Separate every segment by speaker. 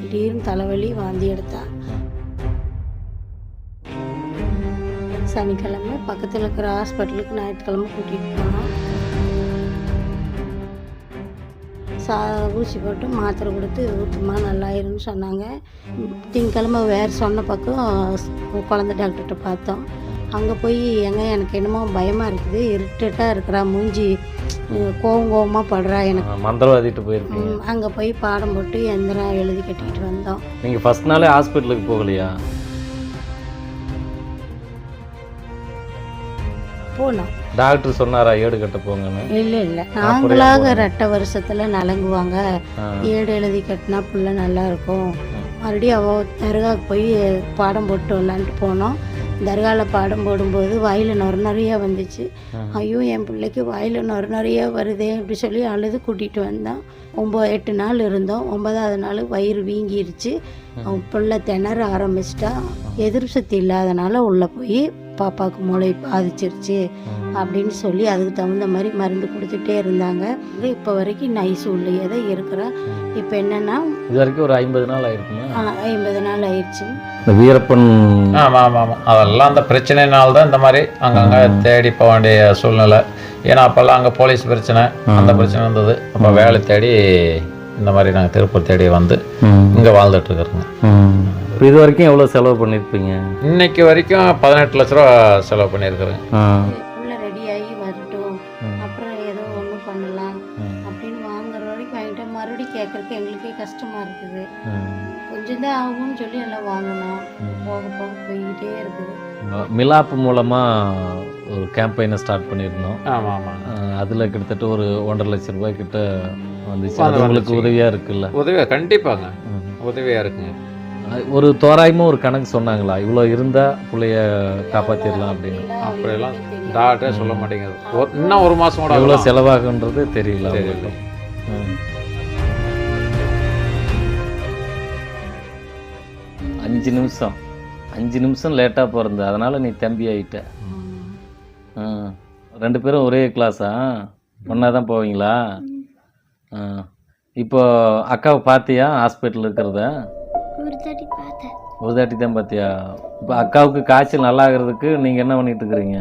Speaker 1: திடீர்னு தலைவலி வாந்தி எடுத்தா? சனிக்கிழமை பக்கத்தில் இருக்கிற ஹாஸ்பிட்டலுக்கு ஞாயிற்றுக்கிழமை கூட்டிகிட்டு போனோம். சா ஊசி போட்டு மாத்திரை கொடுத்து ஊற்றுமா நல்லாயிருன்னு சொன்னாங்க. திங்கக்கிழமை வேறு சொன்ன பக்கம் குழந்த டாக்டர்கிட்ட பார்த்தோம். அங்கே போய் எங்க எனக்கு என்னமோ பயமாக இருக்குது இருட்டட்டாக இருக்கிறா மூஞ்சி கோவம் கோவமாக படுறா எனக்கு
Speaker 2: மந்திரவாதிட்டு போயிருக்கீங்க.
Speaker 1: அங்கே போய் பாடம் போட்டு எந்திரம் எழுதி கட்டிக்கிட்டு வந்தோம்.
Speaker 2: நீங்கள் ஃபஸ்ட் நாளே ஹாஸ்பிட்டலுக்கு போகலையா?
Speaker 1: போனோம்
Speaker 2: டாக்டர் சொன்னாரா ஏடு கட்ட போங்கன்னு?
Speaker 1: இல்லை இல்லை. நாங்களாக ரெட்டை வருஷத்தில் நலங்குவாங்க. ஏடு எழுதி கட்டினா பிள்ளை நல்லா இருக்கும். மறுபடியும் அவள் தர்காவுக்கு போய் பாடம் போட்டு வரலான்ட்டு போனோம். தர்காவில் பாடம் போடும்போது வாயில் நொறு நிறையா வந்துச்சு. ஐயோ என் பிள்ளைக்கு வாயில் நொறு நிறையா வருதே அப்படி சொல்லி அழுது கூட்டிகிட்டு வந்தோம் ஒம்பது எட்டு நாள் இருந்தோம். ஒன்பதாவது நாள் வயிறு வீங்கிருச்சு. அவன் பிள்ளை திணற ஆரம்பிச்சிட்டா. எதிர்ப்பு சக்தி இல்லாதனால உள்ளே போய் பாப்பாவுக்கு மூளை பாதிச்சிருச்சு அப்படின்னு சொல்லி அதுக்கு தகுந்த மாதிரி மருந்து கொடுத்துட்டே இருந்தாங்க. இப்போ வரைக்கும் நைஸ் உள்ளே தான் இருக்கிறேன் இப்போ என்னென்னா
Speaker 2: இது வரைக்கும் ஒரு ஐம்பது நாள் ஆயிருக்குமா.
Speaker 1: ஐம்பது நாள் ஆயிடுச்சு
Speaker 2: இந்த வீரப்பன்
Speaker 3: ஆமாம் ஆமாம் ஆமாம் அதெல்லாம் அந்த பிரச்சனைனால தான் இந்த மாதிரி அங்கங்கே தேடி போக வேண்டிய சூழ்நிலை. ஏன்னா அப்போல்லாம் அங்கே போலீஸ் பிரச்சனை அந்த பிரச்சனை இருந்தது. அப்போ வேலை தேடி இந்த மாதிரி நாங்கள் திருப்பூர் தேடி வந்து இங்கே வாழ்ந்துட்டு இருக்கிறோங்க
Speaker 2: இப்போ இது வரைக்கும் எவ்வளோ செலவு பண்ணியிருப்பீங்க
Speaker 3: இன்னைக்கு வரைக்கும் பதினெட்டு லட்ச ரூபா செலவு பண்ணியிருக்கிறேங்க
Speaker 1: உள்ள ரெடி ஆகி வரட்டும். அப்புறம் ஏதோ ஒன்று பண்ணலாம். அப்படின்னு வாங்குற வரைக்கும் வாங்கிட்டு மறுபடியும் கேட்கறதுக்கு எங்களுக்கே கஷ்டமா இருக்குது. கொஞ்சம் தான் ஆகும்னு சொல்லி எல்லாம் வாங்கினோம் போக போக போய்கிட்டே இருக்குது.
Speaker 2: மிலாப் மூலமாக ஒரு கேம்பெயினை ஸ்டார்ட் பண்ணியிருந்தோம்.
Speaker 3: ஆமாம் ஆமாங்க
Speaker 2: அதில் கிட்டத்தட்ட ஒரு ஒன்றரை லட்ச ரூபாய் கிட்ட வந்துச்சு.
Speaker 3: வந்து
Speaker 2: அது உங்களுக்கு. உதவியாக இருக்குல்ல?
Speaker 3: உதவியாக கண்டிப்பாங்க. உதவியாக இருக்குங்க.
Speaker 2: ஒரு தோராயமாக ஒரு கணக்கு சொன்னாங்களா? இவ்வளோ இருந்தால் பிள்ளைய காப்பாற்றிடலாம் அப்படின்னு.
Speaker 3: அப்படியெல்லாம் டாக்டரே சொல்ல மாட்டேங்குது. இன்னும் ஒரு மாதம் கூட
Speaker 2: எவ்வளோ. செலவாகுன்றது தெரியல
Speaker 3: தெரியல.
Speaker 2: அஞ்சு நிமிஷம். அஞ்சு நிமிஷம் லேட்டாக பிறந்த அதனால நீ தம்பி ஆயிட்ட. ம். ரெண்டு பேரும் ஒரே கிளாஸா ஒன்றா தான் போவீங்களா? ஆ. இப்போ அக்காவை பார்த்தியா ஹாஸ்பிட்டல் இருக்கிறத?
Speaker 1: ஒரு
Speaker 2: தாட்டி தான் பார்த்தியா இப்போ அக்காவுக்கு காய்ச்சல் நல்லா ஆகிறதுக்கு நீங்கள் என்ன பண்ணிட்டு இருக்கிறீங்க?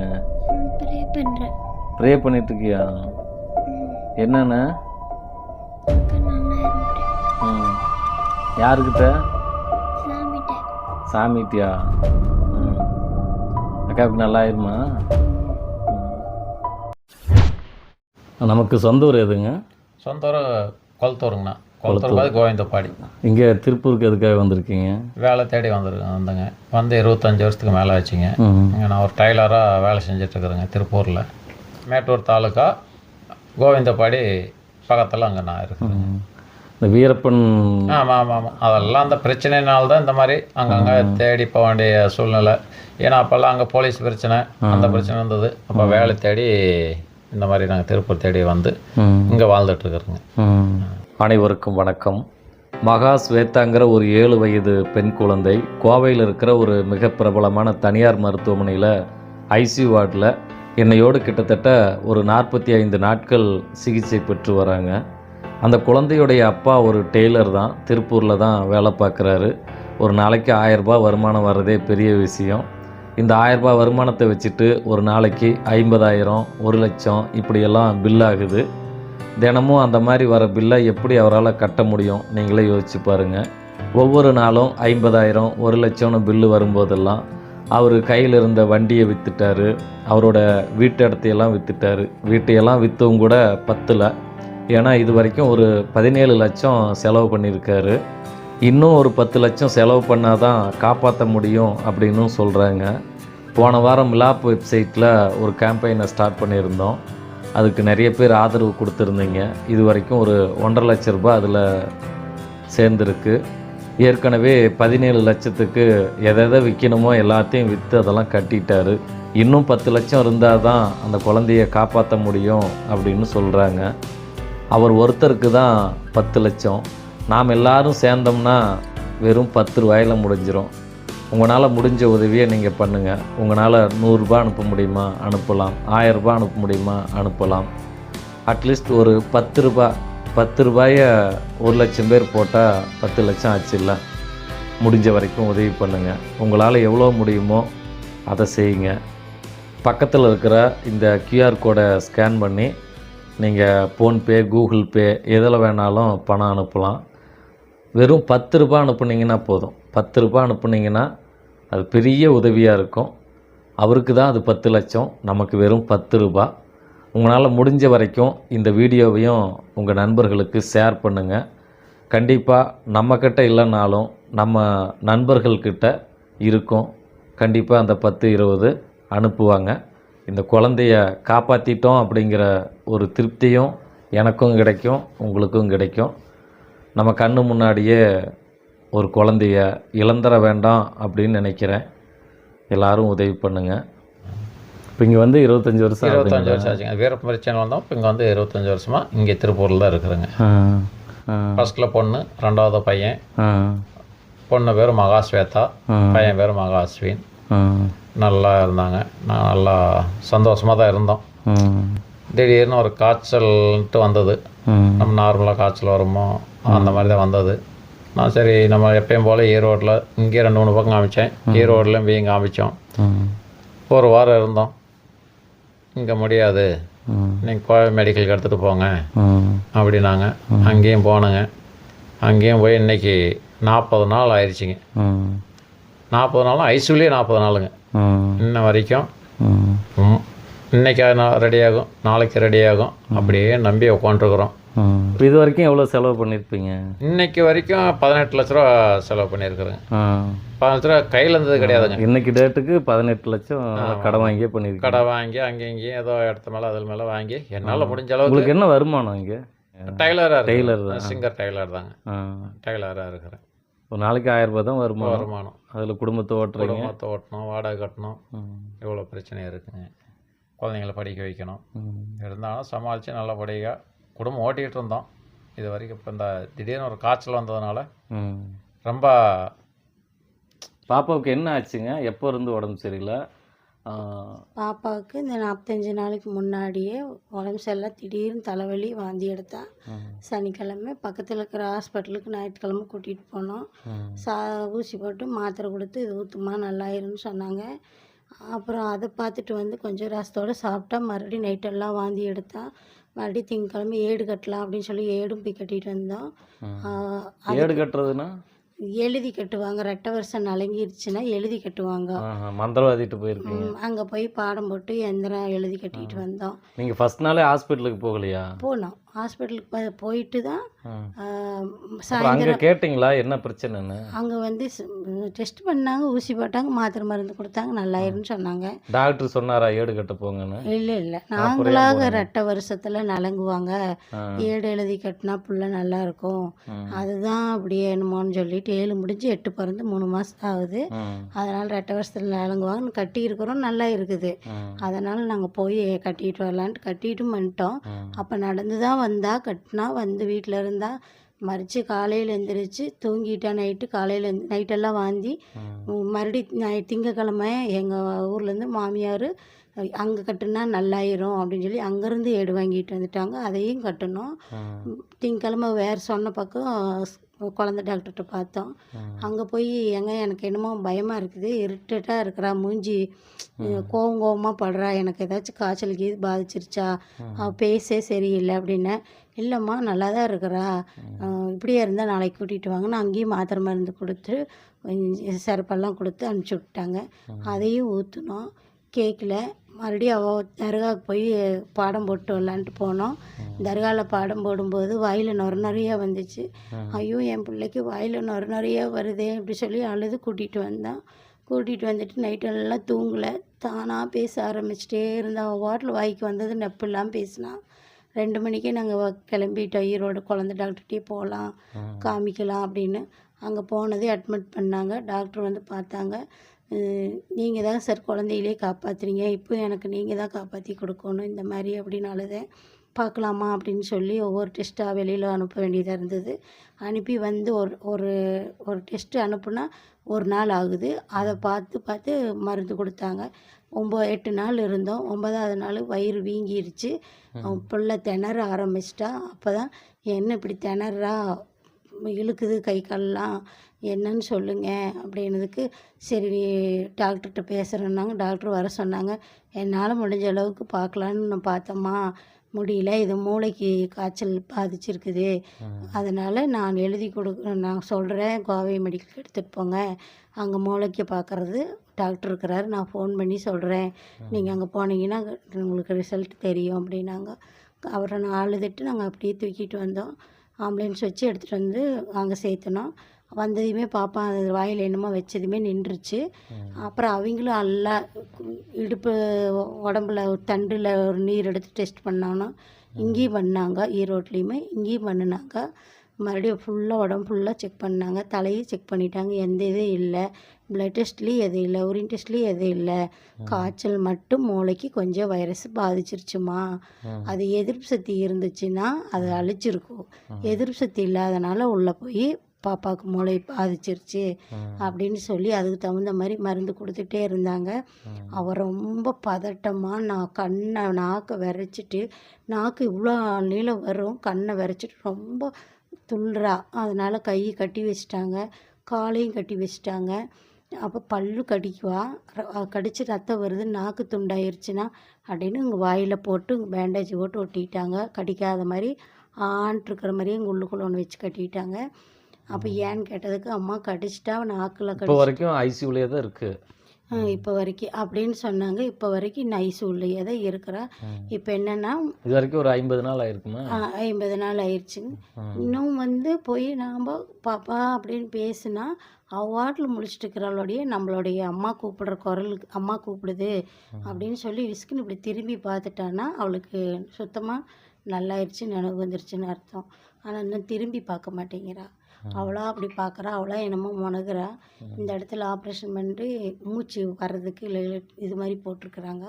Speaker 1: ப்ரே
Speaker 2: பண்ணிட்டு இருக்கியா? என்னென்ன? ம். யாருக்கிட்ட?
Speaker 1: சாமிட்ட
Speaker 2: சாமிட்டியா ம். அக்காவுக்கு நல்லா ஆயிருமா? நமக்கு சொந்த ஊர் எதுங்க?
Speaker 3: சொந்த ஊர் கொளத்தூருங்கண்ணா. கொளத்தூர். கோவிந்தப்பாடி
Speaker 2: இங்கே திருப்பூருக்கு எதுக்காக வந்திருக்கீங்க?
Speaker 3: வேலை தேடி வந்துருக்கேன் வந்தேங்க. வந்து இருபத்தஞ்சி வருஷத்துக்கு மேலே ஆச்சுங்க. நான் ஒரு டைலராக வேலை செஞ்சிட்ருக்குறேங்க திருப்பூரில். மேட்டூர் தாலுக்கா கோவிந்தப்பாடி பக்கத்தில் அங்கே நான் இருக்கேன்
Speaker 2: ம். இந்த வீரப்பன்
Speaker 3: ஆமாம் ஆமாம் ஆமாம் அதெல்லாம் அந்த பிரச்சனைனால தான் இந்த மாதிரி அங்கங்கே தேடி போக வேண்டிய சூழ்நிலை. ஏன்னா அப்போல்லாம் அங்கே போலீஸ் பிரச்சனை அந்த பிரச்சனை இருந்தது. அப்போ வேலை தேடி இந்த மாதிரி நாங்கள் திருப்பூர் தேடி வந்து. இங்கே வாழ்ந்துட்டுருக்குறோங்க.
Speaker 2: அனைவருக்கும் வணக்கம். மகா ஸ்வேதாங்கிற ஒரு ஏழு வயது பெண் குழந்தை கோவையில் இருக்கிற ஒரு மிக பிரபலமான தனியார் மருத்துவமனையில் ஐசியூ வார்டில் என்னையோடு கிட்டத்தட்ட ஒரு நாற்பத்தி ஐந்து நாட்கள் சிகிச்சை பெற்று வராங்க. அந்த குழந்தையுடைய அப்பா ஒரு டெய்லர் தான் திருப்பூரில் தான் வேலை பார்க்குறாரு. ஒரு நாளைக்கு ஆயரரூபா வருமானம் வர்றதே பெரிய விஷயம். இந்த ஆயரரூபா வருமானத்தை வச்சுட்டு ஒரு நாளைக்கு ஐம்பதாயிரம் ஒரு லட்சம் இப்படியெல்லாம் பில் ஆகுது. தினமும் அந்த மாதிரி வர பில்லை எப்படி அவரால் கட்ட முடியும்? நீங்களே யோசிச்சு பாருங்கள் ஒவ்வொரு நாளும் ஐம்பதாயிரம் ஒரு லட்சம்னு பில்லு வரும்போதெல்லாம் அவர் கையில் இருந்த வண்டியை விற்றுட்டாரு அவரோட வீட்டு இடத்தையெல்லாம் விற்றுட்டாரு வீட்டையெல்லாம் விற்றவும் கூட பத்தில். ஏன்னா இது வரைக்கும் ஒரு பதினேழு லட்சம் செலவு பண்ணியிருக்காரு. இன்னும் ஒரு பத்து லட்சம் செலவு பண்ணால் தான் காப்பாற்ற முடியும் அப்படின்னும் சொல்கிறாங்க போன வாரம் மிலாப் வெப்சைட்டில் ஒரு கேம்பெயினை ஸ்டார்ட் பண்ணியிருந்தோம். அதுக்கு நிறைய பேர் ஆதரவு கொடுத்துருந்தீங்க. இது வரைக்கும் ஒரு ஒன்றரை லட்ச ரூபாய் அதில் சேர்ந்துருக்கு. ஏற்கனவே பதினேழு லட்சத்துக்கு எதை எதை விற்கணுமோ எல்லாத்தையும் விற்று அதெல்லாம் கட்டிட்டாரு. இன்னும் பத்து லட்சம் இருந்தால் தான் அந்த குழந்தைய காப்பாற்ற முடியும் அப்படின்னு சொல்கிறாங்க அவர் ஒருத்தருக்கு தான் பத்து லட்சம். நாம் எல்லாரும் சேர்ந்தோம்னா வெறும் பத்து ரூபாயில் முடிஞ்சிடும் உங்களால் முடிஞ்ச உதவியை நீங்கள் பண்ணுங்கள் உங்களால் நூறுரூபா அனுப்ப முடியுமா? அனுப்பலாம். ஆயரரூபா அனுப்ப முடியுமா? அனுப்பலாம். அட்லீஸ்ட் ஒரு பத்து ரூபா பத்து ரூபாயை ஒரு லட்சம் பேர் போட்டால் பத்து லட்சம் ஆச்சுல்ல முடிஞ்ச வரைக்கும் உதவி பண்ணுங்கள் உங்களால் எவ்வளோ முடியுமோ அதை செய்யுங்க. பக்கத்தில் இருக்கிற இந்த கியூஆர் கோடை ஸ்கேன் பண்ணி நீங்கள் ஃபோன்பே கூகுள் பே எதில் வேணாலும் பணம் அனுப்பலாம். வெறும் பத்து ரூபாய் அனுப்புனீங்கன்னா போதும். பத்து ரூபா அனுப்புனீங்கன்னா அது பெரிய உதவியாக இருக்கும். அவருக்கு தான் அது பத்து லட்சம். நமக்கு வெறும் பத்து ரூபாய். உங்களால் முடிஞ்ச வரைக்கும் இந்த வீடியோவையும் உங்கள் நண்பர்களுக்கு ஷேர் பண்ணுங்கள் கண்டிப்பாக நம்மக்கிட்ட இல்லைனாலும் நம்ம நண்பர்கள்கிட்ட இருக்கும். கண்டிப்பாக அந்த பத்து இருபது அனுப்புவாங்க. இந்த குழந்தைய காப்பாற்றிட்டோம் அப்படிங்கிற ஒரு திருப்தியும் எனக்கும் கிடைக்கும் உங்களுக்கும் கிடைக்கும். நம்ம கண்ணு முன்னாடியே ஒரு குழந்தைய இழந்துட வேண்டாம் அப்படின்னு நினைக்கிறேன். எல்லாரும் உதவி பண்ணுங்கள் இப்போ இங்கே வந்து இருபத்தஞ்சி வருஷம்
Speaker 3: இருபத்தஞ்சு வருஷம் ஆச்சுங்க. வீர பிரச்சனை வந்தோம் இப்போ இங்கே வந்து இருபத்தஞ்சி வருஷமாக இங்கே திருப்பூரில் தான் இருக்கிறேங்க ஃபர்ஸ்ட்டில் பொண்ணு ரெண்டாவது பையன். பொண்ணு பேர் மகாஸ்வேதா பையன் பேர் மகாஸ்வின். நல்லா இருந்தாங்க. நான் நல்லா சந்தோஷமாக தான் இருந்தோம். திடீர்னு ஒரு காய்ச்சல்ன்ட்டு வந்தது. நம்ம நார்மலாக காய்ச்சல் வருமோ அந்த மாதிரி தான் வந்தது. நான் சரி நம்ம எப்பயும் போல் ஈரோட்டில் இங்கே ரெண்டு மூணு பக்கம் காமிச்சேன். ஈரோட்லையும் போய் காமிச்சோம். ஒரு வாரம் இருந்தோம். இங்கே முடியாது. நீங்கள் கோவை மெடிக்கலுக்கு எடுத்துகிட்டு போங்க. அப்படின்னாங்க. அங்கேயும் போனேங்க. அங்கேயும் போய் இன்னைக்கு நாற்பது நாள் ஆயிடுச்சுங்க. நாற்பது நாளும் ஐசியூலேயே நாற்பது நாளுங்க. இன்ன வரைக்கும். ம், இன்னைக்கு ரெடி ஆகும். நாளைக்கு ரெடி ஆகும். அப்படியே நம்பி உட்காந்துருக்குறோம்
Speaker 2: இது வரைக்கும் எவ்வளோ செலவு பண்ணியிருப்பீங்க
Speaker 3: இன்னைக்கு வரைக்கும் பதினெட்டு லட்ச ரூபா செலவு பண்ணியிருக்கிறேங்க பதினெட்டு ரூபா கையில் இருந்தது கிடையாதுங்க.
Speaker 2: இன்னைக்கு டேட்டுக்கு பதினெட்டு லட்சம் கடன் வாங்கியே பண்ணியிருக்கீங்க
Speaker 3: கடை வாங்கி அங்கேயும் இங்கேயும் ஏதோ இடத்து மேலே அதில் மேலே வாங்கி என்னால் முடிஞ்ச அளவுக்கு
Speaker 2: உங்களுக்கு என்ன வருமானம் இங்கே?
Speaker 3: டைலராக
Speaker 2: Tailor
Speaker 3: டெய்லர் சிங்கர் டைலர் தாங்க. டைலராக இருக்கிறேன்.
Speaker 2: ஒரு நாளைக்கு ஆயிரம் ரூபாய் தான் வருமானம்.
Speaker 3: வருமானம்.
Speaker 2: அதில் குடும்பத்தை ஓட்டுறீங்க.
Speaker 3: குடும்பத்தை ஓட்டணும் வாடகை கட்டணும். இவ்வளோ பிரச்சனை இருக்குங்க. குழந்தைங்கள படிக்க வைக்கணும். இருந்தாலும் சமாளித்து நல்லபடியாக குடும்பம் ஓட்டிகிட்டு இருந்தோம். இது வரைக்கும் இப்போ இந்த திடீர்னு ஒரு காய்ச்சல் வந்ததுனால. ரொம்ப
Speaker 2: பாப்பாவுக்கு என்ன ஆச்சுங்க? எப்போ இருந்து உடம்பு சரியில்லை?
Speaker 1: பாப்பாவுக்கு இந்த நாற்பத்தஞ்சு நாளைக்கு முன்னாடியே உடம்பு சரியில்லை. திடீர்னு தலைவலி வாந்தி எடுத்தா. சனிக்கிழமை பக்கத்தில் இருக்கிற ஹாஸ்பிட்டலுக்கு ஞாயிற்றுக்கிழமை கூட்டிகிட்டு போனோம். சா ஊசி போட்டு மாத்திரை கொடுத்து இது ஊற்றுமா நல்லாயிரும்னு சொன்னாங்க. அப்புறம் அதை பார்த்துட்டு வந்து கொஞ்சம் ரசத்தோடு சாப்பிட்டா மறுபடியும் நைட்டெல்லாம் வாந்தி எடுத்தா மறுபடியும் திங்கக்கிழமை ஏடு கட்டலாம் அப்படின்னு சொல்லி ஏடும் போய் கட்டிட்டு வந்தோம்.
Speaker 2: ஏடு கட்டுறதுன்னா?
Speaker 1: எழுதி கட்டுவாங்க. ரெட்டை வருஷம் நலங்கிருச்சுன்னா எழுதி கட்டுவாங்க.
Speaker 2: மந்திரவாதிட்டு போயிருக்கீங்க.
Speaker 1: அங்கே போய் பாடம் போட்டு எந்திரம் எழுதி கட்டிட்டு வந்தோம்.
Speaker 2: நீங்கள் ஃபர்ஸ்ட் நாளே ஹாஸ்பிட்டலுக்கு போகலையா?
Speaker 1: போனோம். ஹாஸ்பிட்டலுக்கு போ- போயிட்டு தான். ஆ,
Speaker 2: அப்புறம் அங்கே
Speaker 1: சாயந்தரம்
Speaker 2: கேட்டிங்களா என்ன பிரச்சனைன்னு
Speaker 1: அங்கே வந்து டெஸ்ட் பண்ணாங்க ஊசி போட்டாங்க மாத்திரை மருந்து கொடுத்தாங்க நல்லாயிருன்னு சொன்னாங்க
Speaker 2: டாக்டர் சொன்னாரா ஏடு கட்ட போங்கன்னு
Speaker 1: இல்லை இல்லை நாங்களாக? ரெட்டை வருஷத்தில் நலங்குவாங்க
Speaker 2: ஆ.
Speaker 1: ஏடு எழுதி கட்டினா புள்ள நல்லா இருக்கும்
Speaker 2: ம்.
Speaker 1: அதுதான் அப்படியே என்னமோன்னு சொல்லிட்டு ஏழு முடிஞ்சு எட்டு பிறந்து மூணு மாதம் ஆகுது
Speaker 2: ம்.
Speaker 1: அதனால் ரெட்டை வருஷத்தில் நலங்குவாங்க கட்டி இருக்கிறோம் நல்லா இருக்குது
Speaker 2: ம்.
Speaker 1: அதனால் நாங்கள் போய் கட்டிட்டு வரலான்ட்டு கட்டிட்டும் பண்ணிட்டோம்
Speaker 2: ம்.
Speaker 1: அப்போ நடந்து தான் வந்தா கட்டினா வந்து வீட்டில் இருந்தா மறித்து காலையில் எந்திரிச்சு தூங்கிட்டா நைட்டு காலையில் நைட்டெல்லாம் வாந்தி. மறுபடி திங்கக்கிழமை எங்கள் ஊர்லேருந்து மாமியார் அங்கே கட்டுனா நல்லாயிரும் அப்படின்னு சொல்லி அங்கேருந்து ஏடு வாங்கிட்டு வந்துட்டாங்க அதையும் கட்டணும். திங்கக்கிழமை வேறு சொன்ன பக்கம் குழந்தை டாக்டர்கிட்ட பார்த்தோம். அங்கே போய் எங்க எனக்கு என்னமோ பயமாக இருக்குது இருட்டட்டாக இருக்கிறா மூஞ்சி கோவம் கோவமாக படுறா எனக்கு ஏதாச்சும் காய்ச்சல் கீது பாதிச்சிருச்சா பேசே சரியில்லை அப்படின்னேன் இல்லைம்மா நல்லா தான் இருக்கிறா இப்படியே இருந்தால் நாளைக்கு கூட்டிகிட்டு வாங்கன்னு அங்கேயும் மாத்திரை மருந்து கொடுத்து சிறப்பெல்லாம் கொடுத்து அனுப்பிச்சி விட்டாங்க அதையும் ஊற்றினோம் கேட்கல மறுபடியும் அவள் தர்காவுக்கு போய் பாடம் போட்டு வரலான்ட்டு போனோம். தர்காவில் பாடம் போடும்போது வாயில் நொர நிறையா வந்துச்சு. ஐயோ என் பிள்ளைக்கு வாயில் நொர நிறையா வருதே அப்படி சொல்லி அழுது கூட்டிகிட்டு வந்தான் கூட்டிகிட்டு வந்துட்டு நைட்டெல்லாம் தூங்கலை. தானாக பேச ஆரம்பிச்சிட்டே இருந்தா. அவள் வாட்டில் வாய்க்கு வந்தது நெப்பெல்லாம் பேசினான் ரெண்டு மணிக்கே நாங்கள் கிளம்பிட்டோம். ஈரோடு குழந்தை டாக்டர்கிட்டே போகலாம் காமிக்கலாம் அப்படின்னு. அங்கே போனதே அட்மிட் பண்ணாங்க. டாக்டர் வந்து பார்த்தாங்க. நீங்கள் தான் சார் குழந்தையிலே காப்பாற்றுறீங்க இப்போ எனக்கு நீங்கள் தான் காப்பாற்றி கொடுக்கணும். இந்த மாதிரி அப்படின்னு அழுதேன் பார்க்கலாமா அப்படின்னு சொல்லி ஒவ்வொரு டெஸ்ட்டாக வெளியில் அனுப்ப வேண்டியதாக இருந்தது. அனுப்பி வந்து ஒரு ஒரு ஒரு டெஸ்ட்டு அனுப்புனா ஒரு நாள் ஆகுது. அதை பார்த்து பார்த்து மருந்து கொடுத்தாங்க. ஒம்பது எட்டு நாள் இருந்தோம். ஒன்பதாவது நாள் வயிறு வீங்கிருச்சு. அவன் பிள்ளை திணற ஆரம்பிச்சிட்டா. அப்போ தான் என்ன இப்படி திணறா? இழுக்குது கை கால்லாம் என்னன்னு சொல்லுங்க அப்படின்னதுக்கு சரி டாக்டர்கிட்ட பேசுகிறேன்னாங்க டாக்டர் வர சொன்னாங்க. என்னால் முடிஞ்ச அளவுக்கு பார்க்கலான்னு நான் பார்த்தம்மா. முடியல இது மூளைக்கு காய்ச்சல் பாதிச்சிருக்குது. அதனால் நான் எழுதி கொடுக்க நான் சொல்கிறேன் கோவை மெடிக்கல் எடுத்துகிட்டு போங்க. அங்கே மூளைக்கு பார்க்குறது டாக்டர் இருக்கிறாரு. நான் ஃபோன் பண்ணி சொல்கிறேன் நீங்கள் அங்கே போனீங்கன்னா உங்களுக்கு ரிசல்ட் தெரியும் அப்படின்னாங்க. அவரை நான் அழுதுட்டு நாங்கள் அப்படியே தூக்கிட்டு வந்தோம். ஆம்புலன்ஸ் வச்சு எடுத்துகிட்டு வந்து அங்கே சேர்த்துனோம் வந்ததுமே பாப்பா அது வாயில் என்னமோ வச்சதுமே நின்றுச்சு. அப்புறம் அவங்களும் எல்லா இடுப்பு உடம்புல ஒரு தண்டில் ஒரு நீர் எடுத்து டெஸ்ட் பண்ணானோ இங்கேயும் பண்ணாங்க ஈரோட்லேயுமே இங்கேயும் பண்ணினாங்க. மறுபடியும் ஃபுல்லாக உடம்பு ஃபுல்லாக செக் பண்ணாங்க. தலையும் செக் பண்ணிட்டாங்க. எந்த இதுவும் இல்லை. பிளட் டெஸ்ட்லேயும் எதுவும் இல்லை உரின் டெஸ்ட்லேயும் எதுவும் இல்லை. காய்ச்சல் மட்டும் மூளைக்கு கொஞ்சம் வைரஸ் பாதிச்சிருச்சுமா? அது எதிர்ப்பு சக்தி இருந்துச்சுன்னா அது அழிச்சிருக்கும். எதிர்ப்பு சக்தி இல்லாதனால உள்ளே போய் பாப்பாவுக்கு மூளை பாதிச்சிருச்சு அப்படின்னு சொல்லி அதுக்கு தகுந்த மாதிரி மருந்து கொடுத்துட்டே இருந்தாங்க. அவள் ரொம்ப பதட்டமாக நான் கண்ணை நாக்கை விரைச்சிட்டு நாக்கு இவ்வளோ நீளம் வரும் கண்ணை விரைச்சிட்டு ரொம்ப துள்ளுறா. அதனால் கை கட்டி வச்சிட்டாங்க காலையும் கட்டி வச்சிட்டாங்க. அப்போ பல்லு கடிக்குவா? கடிச்சு ரத்தம் வருது நாக்கு துண்டாயிருச்சுன்னா அப்படின்னு இங்கே வாயில் போட்டு பேண்டேஜ் போட்டு ஒட்டிட்டாங்க. கடிக்காத மாதிரி ஆன்ட்டு இருக்கிற மாதிரியே இங்கே உள்ளுக்குள்ள ஒன்று வச்சு கட்டிட்டாங்க. அப்போ ஏன்னு கேட்டதுக்கு அம்மா கடிச்சிட்டா நாக்கில்
Speaker 2: இப்போ
Speaker 1: கடிச்சு
Speaker 2: வரைக்கும் ஐசியூலேயே தான் இருக்குது
Speaker 1: இப்போ வரைக்கும் அப்படின்னு சொன்னாங்க. இப்போ வரைக்கும் நைஸ் உள்ளே தான் இருக்கிறா. இப்போ என்னென்னா
Speaker 2: இது வரைக்கும் ஒரு ஐம்பது நாள் ஆயிருக்குமா?
Speaker 1: ஐம்பது நாள் ஆயிடுச்சுங்க இன்னும் வந்து போய் நாம் பாப்பா அப்படின்னு பேசுனா அவ்வாட்டில் முடிச்சுட்டு இருக்கிறவளுடைய நம்மளுடைய அம்மா கூப்பிடுற குரலுக்கு அம்மா கூப்பிடுது அப்படின்னு சொல்லி விஸ்குன்னு இப்படி திரும்பி பார்த்துட்டான்னா அவளுக்கு சுத்தமாக நல்லாயிருச்சு நினைவு வந்துருச்சுன்னு அர்த்தம். ஆனால் இன்னும் திரும்பி பார்க்க மாட்டேங்கிறா. அவளா அப்படி பார்க்குறா அவளா என்னமோ முனகுறா. இந்த இடத்துல ஆப்ரேஷன் பண்ணிட்டு மூச்சு வர்றதுக்கு இல்லை இது மாதிரி போட்டிருக்கிறாங்க.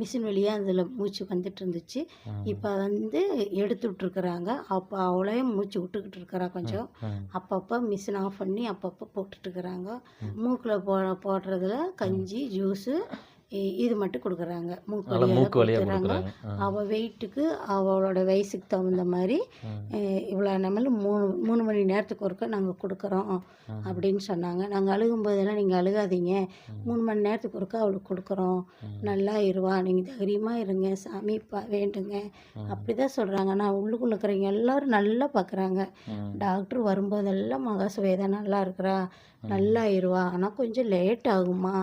Speaker 1: மிஷின் வழியாக அதில் மூச்சு வந்துட்டு இருந்துச்சு. இப்போ வந்து எடுத்து விட்ருக்குறாங்க அப்போ அவளே மூச்சு விட்டுக்கிட்டு இருக்கிறா கொஞ்சம். அப்பப்போ மிஷின் ஆஃப் பண்ணி அப்பப்போ போட்டுட்ருக்குறாங்க மூக்கில் போ போடுறதுல கஞ்சி ஜூஸு இது மட்டும் கொடுக்குறாங்க. மூக்கு
Speaker 2: மூக்கு வழியாக
Speaker 1: அவள் வெயிட்டுக்கு அவளோட வயசுக்கு தகுந்த மாதிரி இவ்வளோ நம்மள மூணு மூணு மணி நேரத்துக்கு ஒருக்கா நாங்கள் கொடுக்குறோம் அப்படின்னு சொன்னாங்க. நாங்கள் அழுகும்போதெல்லாம் நீங்கள் அழுகாதீங்க. மூணு மணி நேரத்துக்கு ஒருக்கா அவளுக்கு கொடுக்குறோம். நல்லா இருவா. நீங்கள் தைரியமாக இருங்க. சாமி பா வேண்டுங்க. அப்படி தான் சொல்கிறாங்க நான் உள்ளுக்குள்ள இருக்கிறவங்க எல்லாரும் நல்லா பார்க்குறாங்க டாக்டர் வரும்போதெல்லாம் மகாசுவேதா நல்லா இருக்கிறா. நல்லா இருவா ஆனால் கொஞ்சம் லேட் ஆகுமா?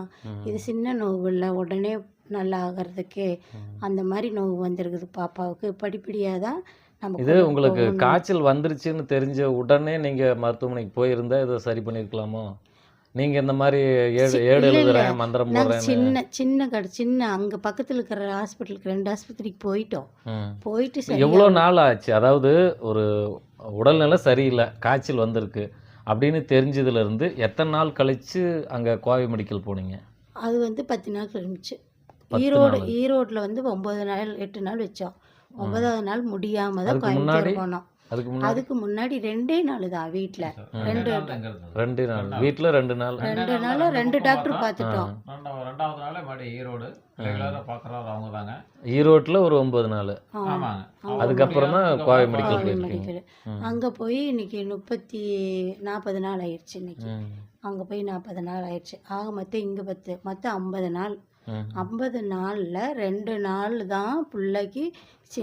Speaker 1: இது சின்ன நோவு இல்லை உடனே நல்லா ஆகிறதுக்கு அந்த மாதிரி நோவு வந்திருக்குது பாப்பாவுக்கு. படிப்படியாக தான் நம்ம
Speaker 2: இது உங்களுக்கு. காய்ச்சல் வந்துருச்சுன்னு தெரிஞ்ச உடனே நீங்கள் மருத்துவமனைக்கு போயிருந்தா இதை சரி பண்ணியிருக்கலாமோ நீங்கள் இந்த மாதிரி ஏடு ஏடு. எழுதுறேன் மந்திரம்
Speaker 1: சின்ன சின்ன கடை சின்ன அங்கே பக்கத்தில் இருக்கிற ஹாஸ்பிட்டலுக்கு ரெண்டு ஆஸ்பத்திரிக்கு போயிட்டோம். போயிட்டு
Speaker 2: எவ்வளோ நாள் ஆச்சு? அதாவது ஒரு உடல்நிலை சரியில்லை காய்ச்சல் வந்திருக்கு. அப்படின்னு தெரிஞ்சதுலேருந்து எத்தனை நாள் கழிச்சு அங்கே கோவை மெடிக்கல் போனீங்க
Speaker 1: அது வந்து பத்து நாள்
Speaker 2: பத்து
Speaker 1: ஈரோடு. ஈரோட்டில் வந்து ஒம்பது நாள் எட்டு நாள் வச்சோம் ஒன்பதாவது நாள் முடியாம தான்? கோயம்புத்தூர் போனோம்
Speaker 2: அதுக்கு முன்னாடி?
Speaker 1: அதுக்கு முன்னாடி ரெண்டே நாள் தான் வீட்டில் ரெண்டு
Speaker 2: ரெண்டு நாள். வீட்டில் ரெண்டு நாள்.
Speaker 1: ரெண்டு நாள் ரெண்டு டாக்டர் பார்த்துட்டோம்
Speaker 3: ரெண்டாவது நாளே மறுபடியும் ஈரோடு. ரெகுலராக பார்க்குறவர் அவங்க தாங்க
Speaker 2: ஈரோட்டில் ஒரு ஒம்பது நாள்.
Speaker 3: ஆமாங்க.
Speaker 2: அதுக்கப்புறம் தான் கோவை மெடிக்கல்
Speaker 1: மெடிக்கல் அங்கே போய் இன்னைக்கு முப்பத்தி நாற்பது நாள் ஆயிடுச்சு இன்னைக்கு. அங்கே போய் நாற்பது நாள் ஆயிடுச்சு. ஆக மொத்தம் இங்கே பத்து மொத்தம் ஐம்பது நாள். ஐம்பது நாளில் ரெண்டு நாள் தான் பிள்ளைக்கு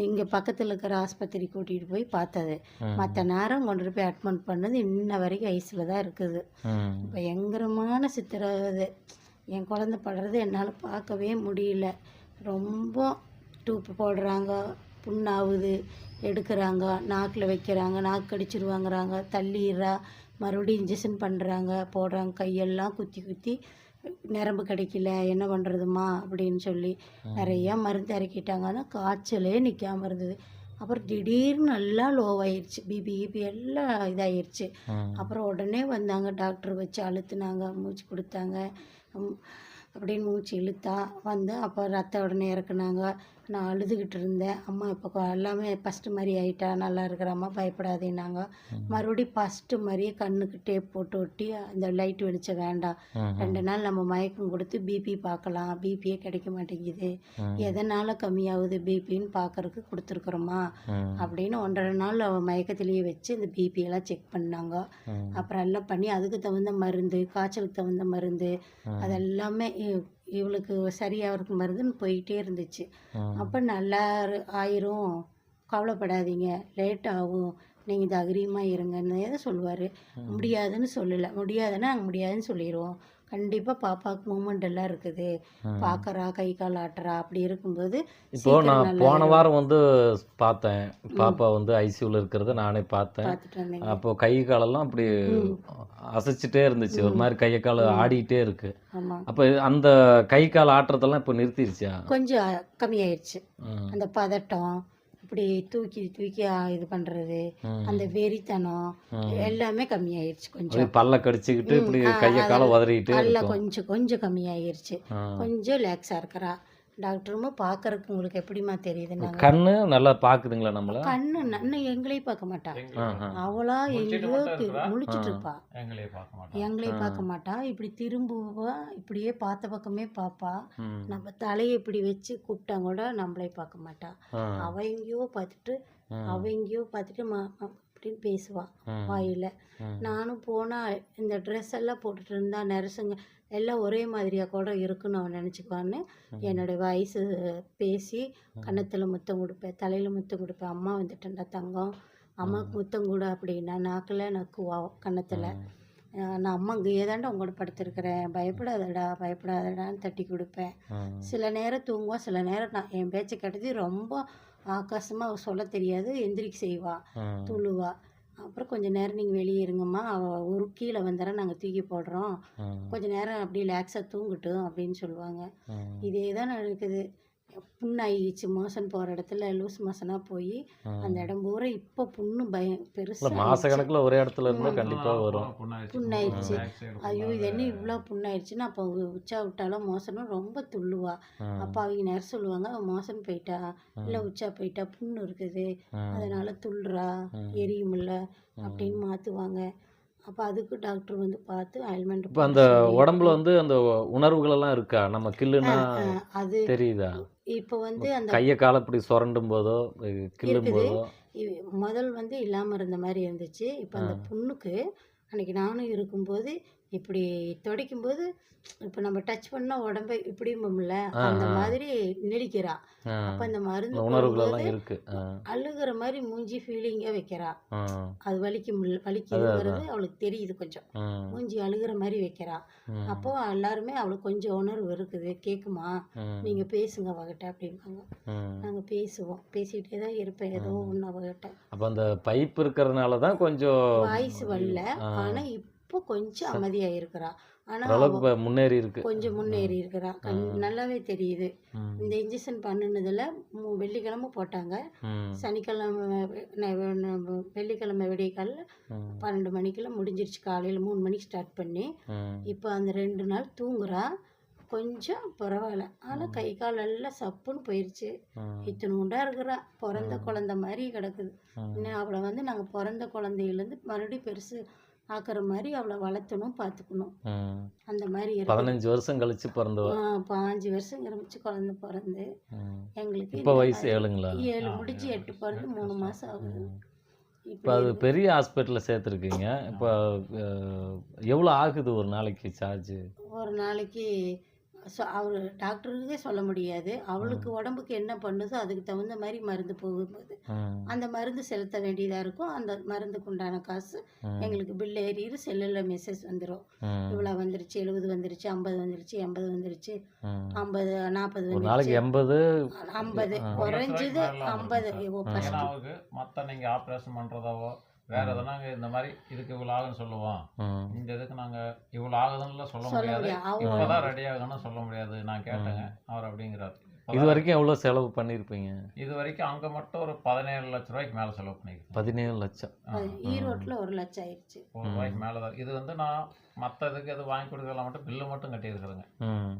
Speaker 1: இங்கே பக்கத்தில் இருக்கிற ஆஸ்பத்திரி கூட்டிகிட்டு போய் பார்த்தது. மற்ற நேரம் கொண்டு போய் அட்மிட் பண்ணது இன்ன வரைக்கும் ஐஸில் தான் இருக்குது. பயங்கரமான சித்திரவதை என் குழந்தை படுறது என்னால் பார்க்கவே முடியல. ரொம்ப டூப்பு போடுறாங்க புண்ணாகுது எடுக்கிறாங்க நாக்கில் வைக்கிறாங்க நாக்கு கடிச்சிருவாங்கிறாங்க தள்ளிடுறா மறுபடியும் இன்ஜெக்ஷன் பண்ணுறாங்க போடுறாங்க கையெல்லாம் குத்தி குத்தி நரம்பு கிடைக்கல என்ன பண்ணுறதுமா அப்படின்னு சொல்லி நிறையா மருந்து இறக்கிட்டாங்க. ஆனால் காய்ச்சலே நிற்காம இருந்தது. அப்புறம் திடீர்னு நல்லா லோவாயிருச்சு பிபி கிபி எல்லாம் இதாயிருச்சு. அப்புறம் உடனே வந்தாங்க. டாக்டர் வச்சு அழுத்துனாங்க. மூச்சு கொடுத்தாங்க. அப்படின்னு மூச்சு இழுத்தா வந்து அப்போ ரத்தம் உடனே இறக்குனாங்க. நான் அழுதுகிட்டு இருந்தேன். அம்மா இப்போ எல்லாமே ஃபஸ்ட்டு மாதிரி ஆயிட்டா நல்லா இருக்கிறாம்மா பயப்படாதேன்னாங்க. மறுபடியும் ஃபஸ்ட்டு மாதிரியே கண்ணுக்கு டேப் போட்டு ஒட்டி அந்த லைட் வெளிச்சம் வேண்டாம். ரெண்டு நாள் நம்ம மயக்கம் கொடுத்து பிபி பார்க்கலாம். பிபியே கிடைக்க மாட்டேங்குது. எதனால் கம்மியாகுது பிபின்னு பார்க்கறதுக்கு கொடுத்துருக்குறோமா? அப்படின்னு ஒன்றரை நாள் அவள் மயக்கத்திலேயே வச்சு இந்த பிபி எல்லாம் செக் பண்ணாங்க. அப்புறம் எல்லாம் பண்ணி அதுக்கு தகுந்த மருந்து காய்ச்சலுக்கு தகுந்த மருந்து அதெல்லாமே இவளுக்கு சரியாகிறதுக்கு மருந்துன்னு போயிட்டே இருந்துச்சு. அப்போ நல்லா ஆயிரும். கவலைப்படாதீங்க. லேட் ஆகும். நீங்கள் தைரியமாக இருங்கன்னு சொல்லுவார்? முடியாதுன்னு சொல்லலை. முடியாதுன்னா நாங்கள் முடியாதுன்னு சொல்லிடுவோம் கண்டிப்பாக பாப்பாவுக்கு மூமெண்ட் எல்லாம் இருக்குது. பார்க்கறா கை கால் ஆட்டுறா அப்படி இருக்கும்போது
Speaker 2: இப்போ நான் போன வாரம் வந்து பார்த்தேன். பாப்பா வந்து ஐசியூல இருக்கிறத நானே பார்த்தேன். அப்போ கை காலெல்லாம் அப்படி அசைச்சிட்டே இருந்துச்சு. ஒரு மாதிரி கையை கால் ஆடிக்கிட்டே இருக்கு. அப்போ அந்த கை கால் ஆட்டுறதெல்லாம் இப்போ நிறுத்திடுச்சா
Speaker 1: கொஞ்சம் கம்மியாயிடுச்சு
Speaker 2: ம்.
Speaker 1: அந்த பதட்டம் இப்படி தூக்கி தூக்கி இது பண்ணுறது அந்த வெறித்தனம் எல்லாமே கம்மியாயிருச்சு கொஞ்சம்.
Speaker 2: பல்ல கடிச்சுக்கிட்டு இப்படி கையை காலை
Speaker 1: நல்லா
Speaker 2: இருக்கும்
Speaker 1: கொஞ்சம் கொஞ்சம் கம்மியாயிருச்சு. கொஞ்சம் லேக்ஸாக இருக்கிறா. டாக்டரும் பார்க்கறதுக்கு உங்களுக்கு எப்படிம்மா தெரியுதுன்னாங்க
Speaker 2: கண்ணு நல்லா பாக்குதுங்களா நம்மள?
Speaker 1: கண்ணு நன்னு எங்களையும் பார்க்க மாட்டா. அவளா எங்கேயோ? முழிச்சிட்டு இருப்பா.
Speaker 3: பார்க்க
Speaker 1: எங்களையும் பார்க்க மாட்டா. இப்படி திரும்புவா இப்படியே பார்த்த பக்கமே பார்ப்பா. நம்ம தலையை இப்படி வச்சு கூப்பிட்டா கூட நம்மளே பார்க்க மாட்டா. அவ எங்கேயோ பார்த்துட்டு அவ எங்கேயோ பார்த்துட்டு அப்படின்னு பேசுவா. வாயில. நானும் போனால் இந்த ட்ரெஸ் எல்லாம் போட்டுட்டு இருந்தா நர்ஸுங்க எல்லாம் ஒரே மாதிரியாக கூட இருக்குன்னு அவன் நினச்சிக்குவான்னு என்னோடய வயசு பேசி கன்னத்தில் முத்தம் கொடுப்பேன் தலையில் முத்தம் கொடுப்பேன். அம்மா வந்துட்டேன்டா தங்கம். அம்மாவுக்கு முத்தம் கொடு அப்படின்னா நாக்கில் நக்குவா கன்னத்தில். நான் அம்மா இங்கேயே தாண்டா உங்களோட படுத்திருக்கிறேன்? பயப்படாதடா பயப்படாதடான்னு தட்டி கொடுப்பேன். சில நேரம் தூங்குவா சில நேரம் நான் என் பேச்சை கட்டுது ரொம்ப ஆகாசமாக அவள் சொல்ல தெரியாது எந்திரிக்க செய்வா
Speaker 2: ம்.
Speaker 1: அப்புறம் கொஞ்ச நேரம் நீங்கள் வெளியே இருங்கம்மா அவள் ஒரு கீழே வந்துடுற நாங்கள் தூக்கி போடுறோம்
Speaker 2: ம்.
Speaker 1: கொஞ்ச நேரம் அப்படியே லேக்ஸாக தூங்கட்டும் அப்படின்னு சொல்லுவாங்க. இதே தான் நடக்குது புண்ணாயிடுச்சு. மோசன் போகிற இடத்துல லூஸ் மோசனாக போய் அந்த இடம் பூரா இப்போ புண்ணு பயம் பெருசாக
Speaker 2: மாச கணக்குல ஒரே இடத்துல இருந்தா கண்டிப்பா வரும்.
Speaker 1: புண்ணாயிடுச்சு. ஐயோ இது என்ன இவ்வளோ புண்ணாயிடுச்சுன்னு அப்போ உச்சா விட்டாலும் மோசனும் ரொம்ப துள்ளுவா. அப்போ அவங்க நேரம் சொல்லுவாங்க மோசன் போயிட்டா இல்லை உச்சா போயிட்டா புண்ணு இருக்குது. அதனால துள்ளுறா எரியுமில்ல அப்படின்னு மாற்றுவாங்க அப்போ அதுக்கு டாக்டர் வந்து பார்த்து ஆயில்மெண்ட்
Speaker 2: இப்ப அந்த உடம்புல வந்து அந்த உணர்வுகள் எல்லாம் இருக்கா? நம்ம கில்லுனா
Speaker 1: அது
Speaker 2: தெரியுதா?
Speaker 1: இப்போ வந்து அந்த
Speaker 2: கையை காலை இப்படி சுரண்டும் போதோ கிள்ளும். போதோ?
Speaker 1: முதல் வந்து இல்லாமல் இருந்த மாதிரி இருந்துச்சு. இப்போ அந்த புண்ணுக்கு அன்னைக்கு நானும் இருக்கும்போது இப்படி துடைக்கும்போது இப்போ நம்ம டச் பண்ணா உடம்பை இப்படியும்ல அந்த மாதிரி நெளிக்கிறா
Speaker 2: ஆ.
Speaker 1: அப்போ அந்த மருந்து
Speaker 2: இந்த உணர்வுகள்
Speaker 1: போடும்போது
Speaker 2: எல்லாம் இருக்கு.
Speaker 1: அழுகிற மாதிரி மூஞ்சி ஃபீலிங்காக வைக்கிறா. அது வலிக்கும் வலிக்குதுங்கிறது அவளுக்கு தெரியுது கொஞ்சம். மூஞ்சி அழுகிற மாதிரி வைக்கிறா. அப்போ எல்லாருமே அவளுக்கு கொஞ்சம் உணர்வு இருக்குது கேட்குமா
Speaker 2: ம்.
Speaker 1: நீங்கள் பேசுங்க அவகிட்ட அப்படிம்பாங்க
Speaker 2: ம்.
Speaker 1: நாங்கள் பேசுவோம் பேசிகிட்டே தான் இருப்பேன் ஏதோ ஒன்று அவகிட்ட
Speaker 2: அப்ப அந்த பைப் இருக்கிறதுனால தான் கொஞ்சம்
Speaker 1: வாய்ஸ் வரல. ஆனா இப்போ கொஞ்சம் அமைதியா இருக்கிறா ஆனா
Speaker 2: ஓரளவுக்கு
Speaker 1: அவ
Speaker 2: இப்ப முன்னேறி இருக்கு.
Speaker 1: கொஞ்சம் முன்னேறி இருக்கிறா கண் நல்லாவே தெரியுது. இந்த இன்ஜெக்ஷன் பண்ணுனதுல மு- வெள்ளிக்கிழமை போட்டாங்க. சனிக்கிழமை வெள்ளிக்கிழமை விடியக்காலில்
Speaker 2: ம்.
Speaker 1: பன்னெண்டு மணிக்கெல்லாம் முடிஞ்சிருச்சு. காலையில் மூணு மணிக்கு ஸ்டார்ட் பண்ணி. இப்போ அந்த ரெண்டு நாள் தூங்குறா. கொஞ்சம் பரவாயில்ல. ஆனால் கை கால் எல்லாம் சப்புன்னு போயிடுச்சு. இத்தினூண்டா இருக்கிறா. பிறந்த குழந்த மாதிரி கிடக்குது. இன்னும் அவளை வந்து நாங்கள் பிறந்த குழந்தையிலேருந்து மறுபடியும் பெருசு ஆக்குற மாதிரி அவளை வளர்த்தணும் பார்த்துக்கணும். அந்த மாதிரி
Speaker 2: பதினஞ்சு வருஷம் கழிச்சு பிறந்தவ.
Speaker 1: ஆ, பாஞ்சு வருஷம் கிரமிச்சு குழந்தை பிறந்து. எங்களுக்கு
Speaker 2: இப்ப வயசு ஏழுங்களா?
Speaker 1: ஏழு முடிச்சு எட்டு பிறந்து மூணு மாதம் ஆகுது.
Speaker 2: இப்போ அது பெரிய ஹாஸ்பிட்டலில் சேர்த்துருக்கீங்க. இப்போ எவ்வளோ ஆகுது ஒரு நாளைக்கு சார்ஜ்
Speaker 1: ஒரு நாளைக்கு சொ- அவர் டாக்டருக்கே சொல்ல முடியாது. அவளுக்கு உடம்புக்கு என்ன பண்ணுதோ அதுக்கு தகுந்த மாதிரி மருந்து போகும்போது அந்த மருந்து செலுத்த வேண்டியதாக இருக்கும். அந்த மருந்துக்கு உண்டான காசு எங்களுக்கு பில் ஏறிடு செல்லில் மெசேஜ் வந்துடும் இவ்வளோ வந்துருச்சு எழுபது வந்துருச்சு ஐம்பது வந்துருச்சு எண்பது வந்துருச்சு ஐம்பது நாற்பது
Speaker 2: ஒரு
Speaker 1: வந்துருச்சு.
Speaker 2: நாளைக்கு எண்பது
Speaker 1: ஐம்பது. குறைஞ்சது ஐம்பது.
Speaker 3: அவருக்கு மற்ற நீங்கள் ஆப்ரேஷன் பண்ணுறதாவோ வேற எதனா இந்த மாதிரி இதுக்கு இவ்வளோ ஆகுன்னு சொல்லுவோம். இந்த இதுக்கு நாங்கள் இவ்வளோ ஆகுதுன்னு சொல்ல முடியாது. இப்போதான் ரெடி ஆகணும்னு சொல்ல முடியாது. நான் கேட்டேங்க. அவர் அப்படிங்கிறார்.
Speaker 2: இது வரைக்கும் எவ்வளோ செலவு பண்ணியிருப்பீங்க?
Speaker 3: இது வரைக்கும் அங்கே மட்டும் ஒரு பதினேழு லட்ச ரூபாய்க்கு மேலே செலவு பண்ணியிருக்கேன்.
Speaker 2: பதினேழு லட்சம்.
Speaker 1: ஈரோட்டில் ஒரு லட்சம் ஆயிடுச்சு.
Speaker 3: ஒரு ரூபாய்க்கு மேலே தான். இது வந்து நான் மற்ற இதுக்கு எது வாங்கி கொடுக்கலாம் மட்டும் பில்லு மட்டும் கட்டியிருக்கிறேங்க.
Speaker 2: ம்.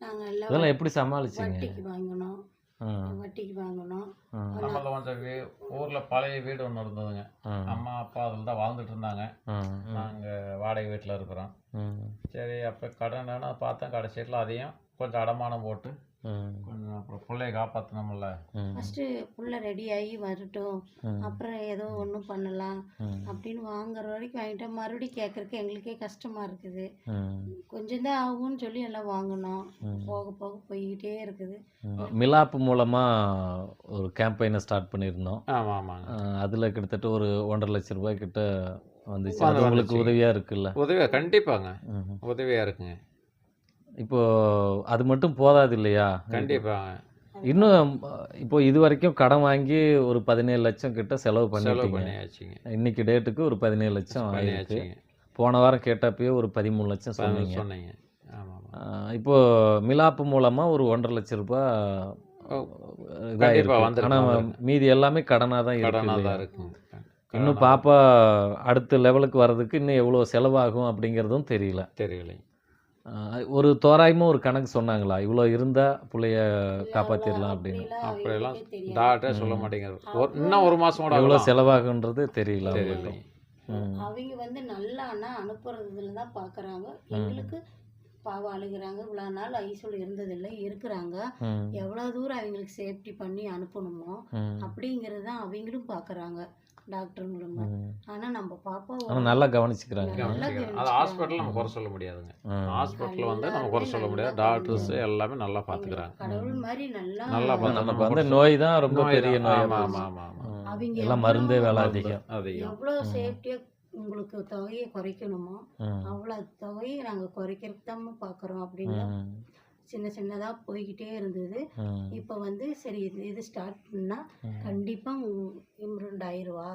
Speaker 1: நாங்கள் எல்லாம்
Speaker 2: இதெல்லாம் எப்படி சமாளிச்சீங்க?
Speaker 1: வாங்கினோம். வட்டிக்கு வாங்கினோம்
Speaker 2: ம்
Speaker 3: நம்மள கொஞ்சம் வீ ஊரில் பழைய வீடு ஒன்று இருந்ததுங்க. அம்மா அப்பா அதில் தான் வாழ்ந்துட்டு இருந்தாங்க. நாங்கள் வாடகை வீட்டில் இருக்கிறோம். சரி அப்போ கடன் பார்த்தேன் கடைசியில் அதையும் கொஞ்சம் அடமானம் போட்டு
Speaker 2: ம்.
Speaker 3: கொஞ்சம் அப்புறம் பிள்ளைய காப்பாற்றணும்ல
Speaker 2: ம்.
Speaker 1: ஃபஸ்ட்டு புள்ள ரெடி ஆகி வரட்டும். அப்புறம் ஏதோ ஒன்றும் பண்ணலாம். அப்படின்னு வாங்குற வரைக்கும் வாங்கிட்டா மறுபடியும் கேட்குறக்கு எங்களுக்கே கஷ்டமாக இருக்குது.
Speaker 2: ம்.
Speaker 1: கொஞ்சம் தான் ஆகும்னு சொல்லி எல்லாம் வாங்கினோம். போக போக போய்கிட்டே இருக்குது.
Speaker 2: மிலாப்பு மூலமாக ஒரு கேம்பெயினை ஸ்டார்ட் பண்ணியிருந்தோம்.
Speaker 3: ஆமாம் ஆமாங்க.
Speaker 2: அதில் கிட்டத்தட்ட ஒரு ஒன்றரை லட்ச ரூபாய் கிட்ட வந்துச்சு.
Speaker 3: வந்து
Speaker 2: அது உங்களுக்கு. உதவியாக இருக்குல்ல?
Speaker 3: உதவியாக கண்டிப்பாங்க. உதவியாக இருக்குங்க.
Speaker 2: இப்போ அது மட்டும் போதாது இல்லையா?
Speaker 3: கண்டிப்பாங்க.
Speaker 2: இன்னும் இப்போ இது வரைக்கும் கடன் வாங்கி ஒரு பதினேழு லட்சம் கிட்ட செலவு பண்ணிட்டீங்க. இன்னைக்கு டேட்டுக்கு ஒரு பதினேழு லட்சம்
Speaker 3: பண்ணியாச்சுங்க.
Speaker 2: போன வாரம் கேட்டப்பயே ஒரு பதிமூணு லட்சம் சொன்னீங்க. இப்போ மிலாப்பு மூலமா ஒரு ஒன்றரை லட்ச ரூபாய்
Speaker 3: ஓ,
Speaker 2: இதா
Speaker 3: கண்டிப்பா
Speaker 2: இருக்கு.
Speaker 3: வந்திருக்கு,
Speaker 2: ஆனா
Speaker 3: வந்திருக்கு.
Speaker 2: மீதி எல்லாமே கடனாக தான் இருக்கு இன்னும் பாப்பா அடுத்த லெவலுக்கு வர்றதுக்கு இன்னும் எவ்வளோ செலவாகும் அப்படிங்கிறதும் தெரியல.
Speaker 3: தெரியலைங்க
Speaker 2: ஒரு தோராயமாக ஒரு கணக்கு சொன்னாங்களா? இவ்வளோ இருந்தால் பிள்ளைய காப்பாற்றிடலாம் அப்படின்னு.
Speaker 3: அப்படியெல்லாம். டாக்டரே சொல்ல மாட்டேங்கிறார். ஒரு இன்னும் ஒரு மாதம் கூட
Speaker 2: எவ்வளோ. செலவாகுன்றது தெரியல.
Speaker 3: தெரியலைங்க.
Speaker 1: அவங்க வந்து நல்லான்னா அனுப்புறதுல தான் பார்க்குறாங்க எங்களுக்கு பாவம் அழுகுறாங்க. இவ்வளோ நாள் ஐசோல் இருந்ததில்லை இருக்கிறாங்க.
Speaker 2: ம்.
Speaker 1: எவ்வளோ தூரம் அவங்களுக்கு சேஃப்டி பண்ணி அனுப்பணுமோ. அப்படிங்கிறது தான் அவங்களும் பார்க்குறாங்க டாக்டருங்களும்
Speaker 2: ம்.
Speaker 1: ஆனால் நம்ம பாப்பா
Speaker 2: ஆனா நல்லா கவனிச்சுக்கிறாங்க.
Speaker 3: அது ஹாஸ்பிட்டல் நம்ம குறை சொல்ல முடியாதுங்க. ஹாஸ்பிட்டல் வந்து நம்ம குறை சொல்ல முடியாது. டாக்டர்ஸ் எல்லாமே நல்லா பார்த்துக்கிறாங்க.
Speaker 1: கடவுள் மாதிரி நல்லா
Speaker 3: நல்லா
Speaker 2: நமக்கு வந்து நோய் தான் ரொம்ப பெரிய. நோய்
Speaker 3: ஆமா ஆமா ஆமா ஆமா.
Speaker 1: அவங்க
Speaker 2: எல்லாம் மருந்தே வேலை அதிகம்.
Speaker 3: அதிகம்.
Speaker 1: எவ்வளோ சேஃப்டியாக உங்களுக்கு தொகையை குறைக்கணுமோ. அவ்வளோ தொகையை நாங்கள் குறைக்கிறதுக்கு தான் பார்க்குறோம் அப்படின்னு. சின்ன சின்னதாக போய்கிட்டே இருந்தது. இப்போ வந்து சரி இது இது ஸ்டார்ட் பண்ணால். கண்டிப்பாக இம்ப்ரூவ்ட் ஆயிடுவா.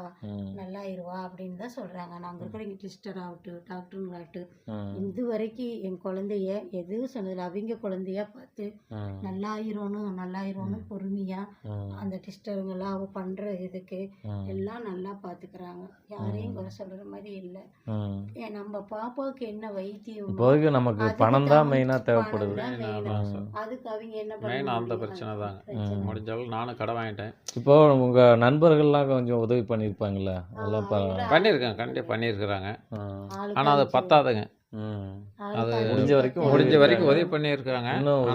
Speaker 1: நல்லாயிருவா அப்படின்னு தான் சொல்கிறாங்க நாங்கள் இருக்கிற சிஸ்டர் ஆகட்டும் டாக்டருங்களாகட்டும். இது வரைக்கும் என் குழந்தைய எதுவும் சொன்னதில்லை அவங்க குழந்தைய பார்த்து
Speaker 2: ம்.
Speaker 1: நல்லாயிரணும் நல்லாயிரணும் பொறுமையாக. அந்த சிஸ்டருங்கெல்லாம் அவள் பண்ணுற இதுக்கு. எல்லாம் நல்லா பார்த்துக்கிறாங்க யாரையும் குறை சொல்கிற மாதிரி இல்லை. ஏன் நம்ம பாப்பாவுக்கு என்ன வைத்தியம்
Speaker 2: நமக்கு பணம் தான் மெயினாக தேவைப்படுது
Speaker 1: அதுக்கு அவங்க என்ன
Speaker 3: மெயின்
Speaker 1: பண்ண
Speaker 3: அந்த? பிரச்சனை தாங்க
Speaker 1: பிரச்சனை.
Speaker 3: முடிஞ்ச அளவு நானும் கடை வாங்கிட்டேன்.
Speaker 2: இப்போ உங்க நண்பர்கள்லாம் கொஞ்சம் உதவி பண்ணியிருப்பாங்கல்ல? அதெல்லாம் பா
Speaker 3: பண்ணியிருக்கேன். கண்டிப்பாக பண்ணியிருக்கிறாங்க. ஆனால் அது பத்தாதுங்க. அது
Speaker 2: முடிஞ்ச வரைக்கும்.
Speaker 3: முடிஞ்ச வரைக்கும் உதவி பண்ணியிருக்காங்க.
Speaker 2: இன்னும்.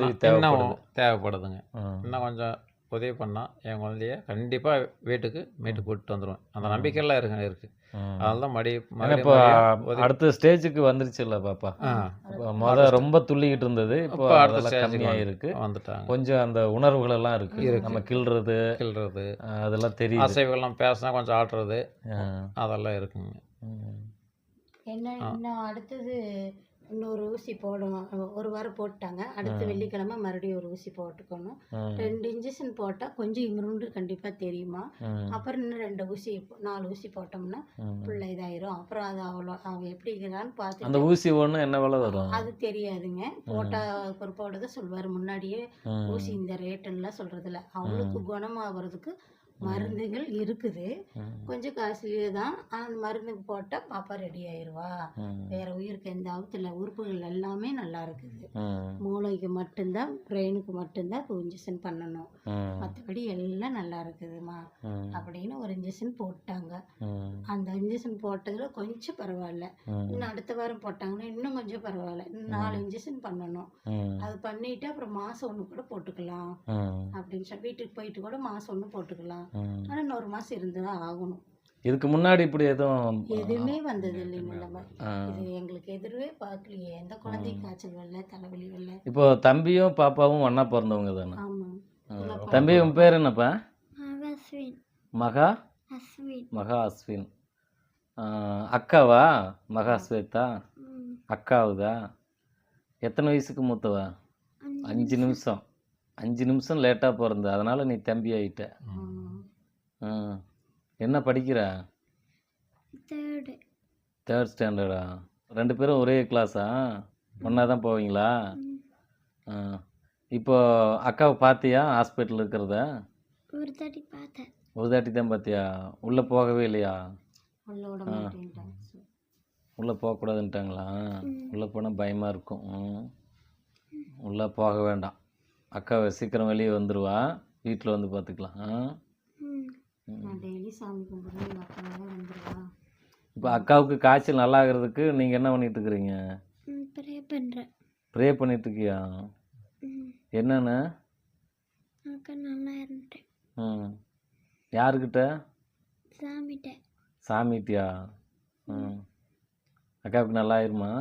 Speaker 3: தேவைப்படுதுங்க. இன்னும் கொஞ்சம் உதவி பண்ணால் என் குழந்தைய கண்டிப்பாக வீட்டுக்கு மீட்டு கூட்டிட்டு வந்துடுவேன் அந்த நம்பிக்கையெல்லாம் இருக்கு இருக்கு.
Speaker 2: ம்.
Speaker 3: அதனால தான் மடி
Speaker 2: இப்போ அடுத்த ஸ்டேஜுக்கு வந்துருச்சுல்ல பாப்பா. முத ரொம்ப துள்ளிக்கிட்டு இருந்தது இப்போ
Speaker 3: அடுத்த
Speaker 2: அதெல்லாம் கம்மியாக இருக்கு.
Speaker 3: வந்துட்டாங்க.
Speaker 2: கொஞ்சம் அந்த உணர்வுகள் எல்லாம் இருக்கு. நம்ம கிள்றது
Speaker 3: கிள்றது.
Speaker 2: அதெல்லாம் தெரியுது.
Speaker 3: அசைவுகள்லாம் பேசினா கொஞ்சம் ஆட்டுறது.
Speaker 2: ஆ.
Speaker 3: அதெல்லாம் இருக்குங்க.
Speaker 1: என்ன இன்னும் அடுத்தது இன்னொரு ஊசி போடணும். ஒரு வாரம் போட்டாங்க அடுத்த வெள்ளிக்கிழமை மறுபடியும் ஒரு ஊசி போட்டுக்கணும். ரெண்டு இன்ஜெக்ஷன் போட்டால் கொஞ்சம் இம்ரூண்டு கண்டிப்பாக தெரியுமா. அப்புறம் இன்னும் ரெண்டு ஊசி நாலு ஊசி போட்டோம்னா. பிள்ளை இதாயிரும். அப்புறம் அது அவ்வளோ அவன் எப்படி இருக்கிறான்னு
Speaker 2: அந்த
Speaker 1: பார்த்து
Speaker 2: ஊசி ஒன்று என்ன விலை வரும்?
Speaker 1: அது தெரியாதுங்க. போட்டா பொறுப்போட தான் சொல்வார். முன்னாடியே. ஊசி இந்த ரேட்டுன்னெலாம் சொல்கிறதில்ல அவளுக்கு குணமாகறதுக்கு மருந்துகள் இருக்குது. கொஞ்சம் காஸ்ட்லியே தான் அந்த மருந்துக்கு போட்டால் பாப்பா ரெடி ஆயிடுவா. வேற உயிருக்கு எந்த ஆபத்து இல்லை உறுப்புகள் எல்லாமே நல்லா இருக்குது. மூளைக்கு மட்டும்தான் பிரெயினுக்கு மட்டும்தான் இப்போ இன்ஜெக்ஷன் பண்ணணும். மற்றபடி எல்லாம் நல்லா இருக்குதுமா. அப்படின்னு ஒரு இன்ஜெக்ஷன் போட்டாங்க. அந்த இன்ஜெக்ஷன் போட்டதில் கொஞ்சம் பரவாயில்ல. இன்னும் அடுத்த வாரம் போட்டாங்கன்னா இன்னும் கொஞ்சம் பரவாயில்ல இன்னும் நாலு இன்ஜெக்ஷன் பண்ணணும். அது பண்ணிட்டு அப்புறம் மாதம் ஒன்று கூட போட்டுக்கலாம். அப்படின்னு சொல்லி வீட்டுக்கு போயிட்டு கூட மாதம் ஒன்று போட்டுக்கலாம். ஆனால் இன்னொரு மாதம் இருந்து தான் ஆகணும்.
Speaker 2: இதுக்கு முன்னாடி இப்படி எதுவும்
Speaker 1: எதுவுமே வந்தது இல்லைங்க. இது எங்களுக்கு எதிர்வே பார்க்கலையே. எந்த குழந்தைக்கு காய்ச்சல் வரல தலைவலி வரல.
Speaker 2: இப்போ தம்பியும் பாப்பாவும் ஒண்ணா பிறந்தவங்க தானே. தம்பி உன் பேர் என்னப்பா? மகா?
Speaker 1: அஸ்வின்
Speaker 2: மகா அஸ்வின். அக்காவா? மகா ஸ்வேதா? அக்காவுதா? எத்தனை வயசுக்கு மூத்தவா? அஞ்சு நிமிஷம். அஞ்சு நிமிஷம் லேட்டாக பிறந்த. அதனால நீ தம்பி ஆயிட்ட. ஆ. என்ன படிக்கிற?
Speaker 1: தேர்டு
Speaker 2: தேர்ட் ஸ்டாண்டர்டா ரெண்டு பேரும் ஒரே கிளாஸா ஒன்றா தான் போவீங்களா? ஆ. இப்போ அக்காவை பார்த்தியா ஹாஸ்பிட்டல் இருக்கிறத?
Speaker 1: ஒரு தாட்டி பார்த்தேன்.
Speaker 2: ஒரு தாட்டி தான் பார்த்தியா உள்ளே போகவே இல்லையா?
Speaker 1: உள்ள
Speaker 2: போகக்கூடாதுன்ட்டாங்களா? உள்ளே போனால் பயமாக இருக்கும். உள்ளே போக வேண்டாம். அக்கா சீக்கிரம் வெளியே வந்துடுவா வீட்டில் வந்து பார்த்துக்கலாம் ஆ.
Speaker 1: நான் டெய்லி சாமி கும்பிடுறேன் எங்கள் அக்கா தான் வந்துடுவா
Speaker 2: இப்போ அக்காவுக்கு காய்ச்சல் நல்லா ஆகிறதுக்கு நீங்கள் என்ன பண்ணிட்டு இருக்கிறீங்க?
Speaker 4: ப்ரே பண்ணுறேன்
Speaker 2: ப்ரே பண்ணிட்டு இருக்கியா? என்னென்ன?
Speaker 4: அக்கா நல்லா இருந்துட்டேன்
Speaker 2: ம். யாருக்கிட்ட?
Speaker 4: சாமிகிட்ட
Speaker 2: சாமிட்டியா? ம். அக்காவுக்கு நல்லா ஆயிருமா?